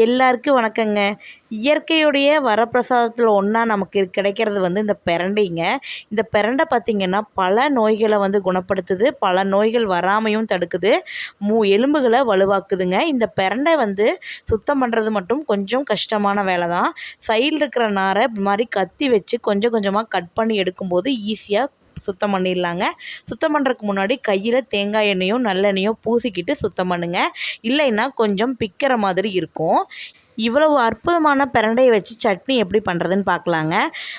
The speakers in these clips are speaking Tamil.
எல்லாருக்கும் வணக்கங்க. இயற்கையுடைய வரப்பிரசாதத்தில் ஒன்றா நமக்கு கிடைக்கிறது வந்து இந்த பிரண்டைங்க. இந்த பிரண்டை பார்த்திங்கன்னா பல நோய்களை வந்து குணப்படுத்துது. பல நோய்கள் வராமையும் தடுக்குது. மூ எலும்புகளை வலுவாக்குதுங்க. இந்த பிரண்டை வந்து சுத்தம் பண்ணுறது மட்டும் கொஞ்சம் கஷ்டமான வேலை தான் சைடில் இருக்கிற நாரை இது மாதிரி கத்தி வச்சு கொஞ்சம் கொஞ்சமாக கட் பண்ணி எடுக்கும்போது ஈஸியாக சுத்தம் பண்ணிடலாங்க. சுத்தம் பண்ணுறதுக்கு முன்னாடி கையில் தேங்காய் எண்ணெயோ நல்லெண்ணெயோ பூசிக்கிட்டு சுத்தம் பண்ணுங்கள் இல்லைன்னா கொஞ்சம் பிக்கிற மாதிரி இருக்கும். இவ்வளவு அற்புதமான பிரண்டையை வச்சு சட்னி எப்படி பண்ணுறதுன்னு பார்க்கலாங்க.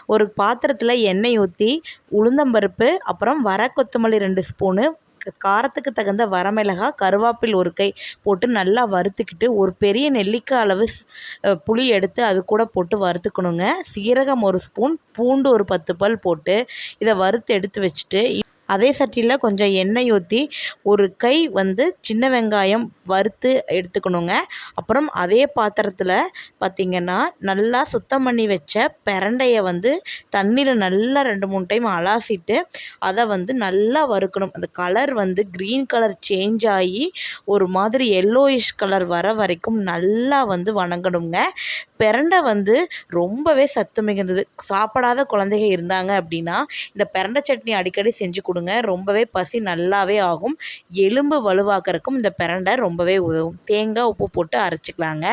ஒரு பாத்திரத்தில் எண்ணெய் ஊற்றி உளுந்தம்பருப்பு அப்புறம் வர கொத்தமல்லி ரெண்டு ஸ்பூனு காரத்துக்கு தகுந்த வரமிளகா கருவேப்பில் ஒரு கை போட்டு நல்லா வறுத்துக்கிட்டு ஒரு பெரிய நெல்லிக்காய் அளவு புளி எடுத்து அது கூட போட்டு வறுத்துக்கணுங்க. சீரகம் ஒரு ஸ்பூன் பூண்டு ஒரு பத்து பல் போட்டு இதை வறுத்து எடுத்து வச்சுட்டு அதே சட்டியில் கொஞ்சம் எண்ணெய் ஊற்றி ஒரு கை வந்து சின்ன வெங்காயம் வறுத்து எடுத்துக்கணுங்க. அப்புறம் அதே பாத்திரத்தில் பார்த்திங்கன்னா நல்லா சுத்தம் பண்ணி வச்ச பிரண்டையை வந்து தண்ணியில் நல்லா ரெண்டு மூணு டைம் அலாசிட்டு அதை வந்து நல்லா வறுக்கணும். அந்த கலர் வந்து க்ரீன் கலர் சேஞ்ச் ஆகி ஒரு மாதிரி எல்லோயிஷ் கலர் வர வரைக்கும் நல்லா வந்து வணங்கணுங்க. பிரண்டை வந்து ரொம்பவே சத்து மிகுந்தது. சாப்பிடாத குழந்தைங்க இருந்தாங்க அப்படின்னா இந்த பிரண்டை சட்னி அடிக்கடி செஞ்சு கொடுங்க. ரொம்பவே பசி நல்லாவே ஆகும். எலும்பு வலுவாக்கறதுக்கும் இந்த பிரண்டை ரொம்பவே உதவும். தேங்காய் உப்பு போட்டு அரைச்சிக்கலாங்க.